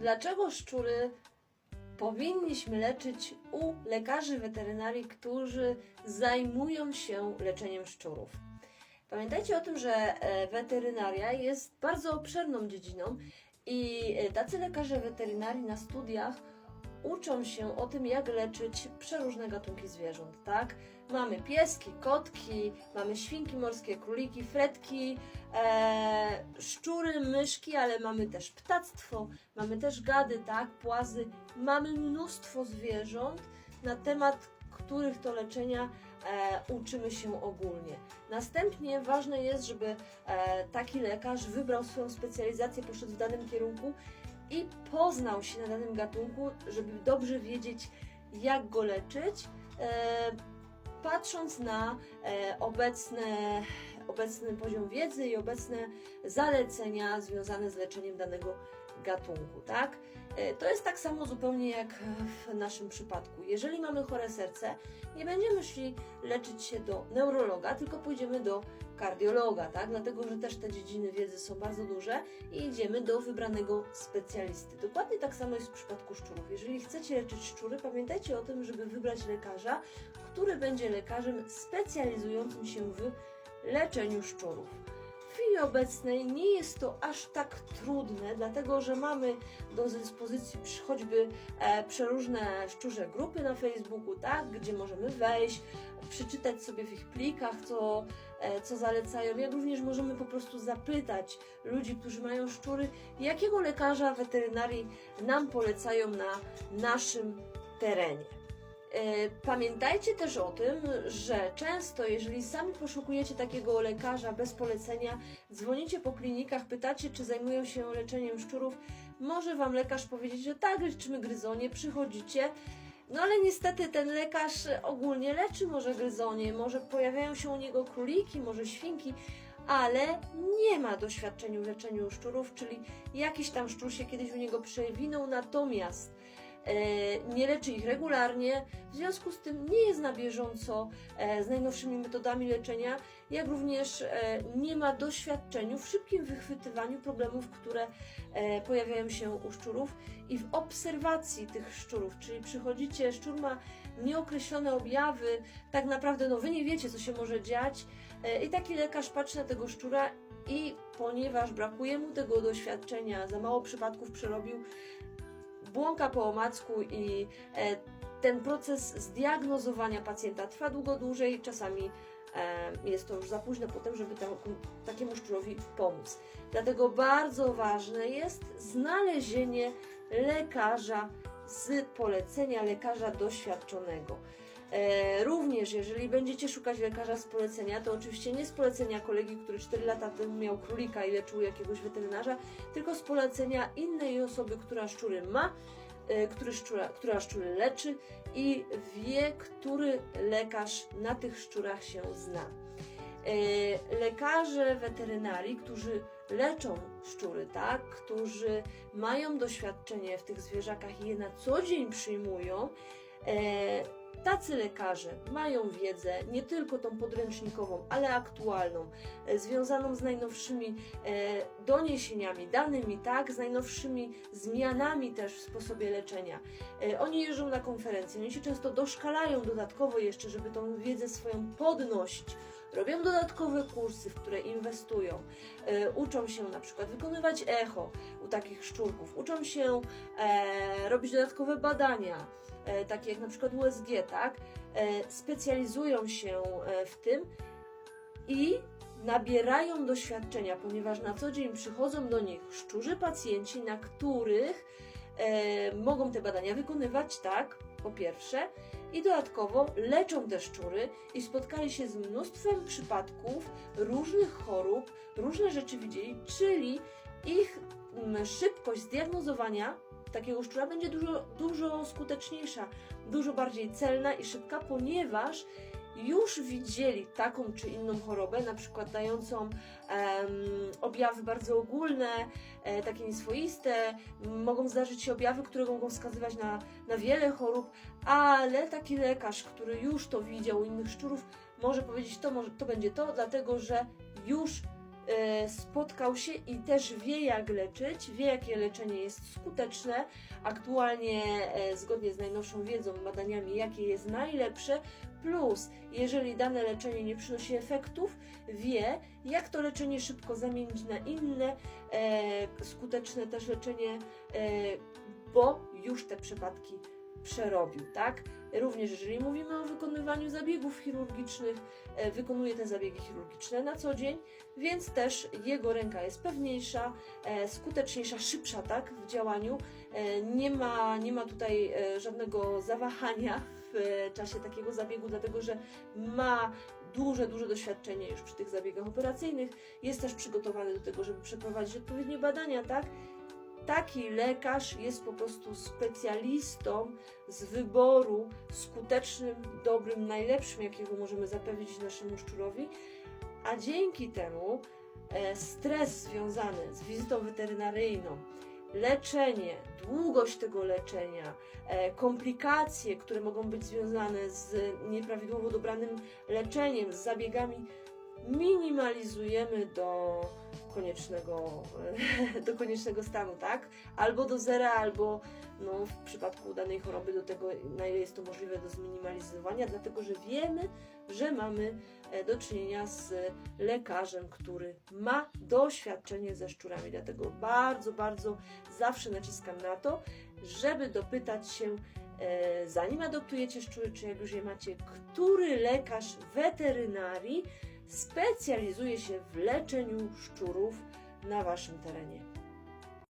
dlaczego szczury powinniśmy leczyć u lekarzy weterynarii, którzy zajmują się leczeniem szczurów. Pamiętajcie o tym, że e, weterynaria jest bardzo obszerną dziedziną i e, tacy lekarze weterynarii na studiach uczą się o tym, jak leczyć przeróżne gatunki zwierząt, tak? Mamy pieski, kotki, mamy świnki morskie, króliki, fretki, e, szczury, myszki, ale mamy też ptactwo, mamy też gady, tak? Płazy. Mamy mnóstwo zwierząt, na temat których to leczenia e, uczymy się ogólnie. Następnie ważne jest, żeby e, taki lekarz wybrał swoją specjalizację, poszedł w danym kierunku i poznał się na danym gatunku, żeby dobrze wiedzieć, jak go leczyć, e, patrząc na e, obecne, obecny poziom wiedzy i obecne zalecenia związane z leczeniem danego gatunku, tak? E, To jest tak samo zupełnie jak w naszym przypadku. Jeżeli mamy chore serce, nie będziemy szli leczyć się do neurologa, tylko pójdziemy do kardiologa, tak? Dlatego, że też te dziedziny wiedzy są bardzo duże i idziemy do wybranego specjalisty. Dokładnie tak samo jest w przypadku szczurów. Jeżeli chcecie leczyć szczury, pamiętajcie o tym, żeby wybrać lekarza, który będzie lekarzem specjalizującym się w leczeniu szczurów. Obecnej nie jest to aż tak trudne, dlatego że mamy do dyspozycji choćby e, przeróżne szczurze grupy na Facebooku, tak, gdzie możemy wejść, przeczytać sobie w ich plikach, co, e, co zalecają, jak również możemy po prostu zapytać ludzi, którzy mają szczury, jakiego lekarza weterynarii nam polecają na naszym terenie. E, Pamiętajcie też o tym, że często, jeżeli sami poszukujecie takiego lekarza bez polecenia, dzwonicie po klinikach, pytacie, czy zajmują się leczeniem szczurów, może Wam lekarz powiedzieć, że tak, leczymy gryzonie, przychodzicie, no ale niestety ten lekarz ogólnie leczy może gryzonie, może pojawiają się u niego króliki, może świnki, ale nie ma doświadczenia w leczeniu szczurów, czyli jakiś tam szczur się kiedyś u niego przewinął, natomiast nie leczy ich regularnie, w związku z tym nie jest na bieżąco e, z najnowszymi metodami leczenia, jak również e, nie ma doświadczeniu w szybkim wychwytywaniu problemów, które e, pojawiają się u szczurów i w obserwacji tych szczurów, czyli przychodzicie, szczur ma nieokreślone objawy, tak naprawdę no wy nie wiecie, co się może dziać e, i taki lekarz patrzy na tego szczura i ponieważ brakuje mu tego doświadczenia, za mało przypadków przerobił, błąka po omacku i e, ten proces zdiagnozowania pacjenta trwa długo dłużej, czasami e, jest to już za późno potem, żeby takiemu szczurowi pomóc. Dlatego bardzo ważne jest znalezienie lekarza z polecenia lekarza doświadczonego. E, również, jeżeli będziecie szukać lekarza z polecenia, to oczywiście nie z polecenia kolegi, który 4 lata temu miał królika i leczył jakiegoś weterynarza, tylko z polecenia innej osoby, która szczury ma, e, który szczura, która szczury leczy i wie, który lekarz na tych szczurach się zna. E, Lekarze weterynarii, którzy leczą szczury, tak, którzy mają doświadczenie w tych zwierzakach i je na co dzień przyjmują, Tacy lekarze mają wiedzę nie tylko tą podręcznikową, ale aktualną, e, związaną z najnowszymi e, doniesieniami, danymi, tak, z najnowszymi zmianami też w sposobie leczenia. E, oni jeżdżą na konferencje, oni się często doszkalają dodatkowo jeszcze, żeby tą wiedzę swoją podnosić. Robią dodatkowe kursy, w które inwestują. E, uczą się na przykład wykonywać echo u takich szczurków, uczą się e, robić dodatkowe badania, e, takie jak na przykład USG, tak? E, specjalizują się e, w tym i nabierają doświadczenia, ponieważ na co dzień przychodzą do nich szczurzy pacjenci, na których e, mogą te badania wykonywać, tak? Po pierwsze, i dodatkowo leczą te szczury i spotkali się z mnóstwem przypadków różnych chorób, różne rzeczy widzieli, czyli ich mm, szybkość zdiagnozowania takiego szczura będzie dużo, dużo skuteczniejsza, dużo bardziej celna i szybka, ponieważ już widzieli taką czy inną chorobę, na przykład dającą em, objawy bardzo ogólne, e, takie nieswoiste, mogą zdarzyć się objawy, które mogą wskazywać na, na wiele chorób, ale taki lekarz, który już to widział u innych szczurów, może powiedzieć, to, może, to będzie to, dlatego że już spotkał się i też wie jak leczyć, wie jakie leczenie jest skuteczne, aktualnie e, zgodnie z najnowszą wiedzą, badaniami, jakie jest najlepsze, plus jeżeli dane leczenie nie przynosi efektów, wie jak to leczenie szybko zamienić na inne e, skuteczne też leczenie, e, bo już te przypadki przerobił, tak? Również jeżeli mówimy o wykonywaniu zabiegów chirurgicznych, e, wykonuje te zabiegi chirurgiczne na co dzień, więc też jego ręka jest pewniejsza, e, skuteczniejsza, szybsza, tak? W działaniu. E, nie, ma, nie ma tutaj żadnego zawahania w czasie takiego zabiegu, dlatego że ma duże, duże doświadczenie już przy tych zabiegach operacyjnych. Jest też przygotowany do tego, żeby przeprowadzić odpowiednie badania, tak? Taki lekarz jest po prostu specjalistą z wyboru skutecznym, dobrym, najlepszym, jakiego możemy zapewnić naszemu szczurowi, a dzięki temu e, stres związany z wizytą weterynaryjną, leczenie, długość tego leczenia, e, komplikacje, które mogą być związane z nieprawidłowo dobranym leczeniem, z zabiegami, minimalizujemy do koniecznego, do koniecznego stanu, tak? Albo do zera, albo no, w przypadku danej choroby do tego, na ile jest to możliwe do zminimalizowania, dlatego że wiemy, że mamy e, do czynienia z lekarzem, który ma doświadczenie ze szczurami. Dlatego bardzo, bardzo zawsze naciskam na to, żeby dopytać się, e, zanim adoptujecie szczury, czy jak już je macie, który lekarz weterynarii specjalizuje się w leczeniu szczurów na Waszym terenie.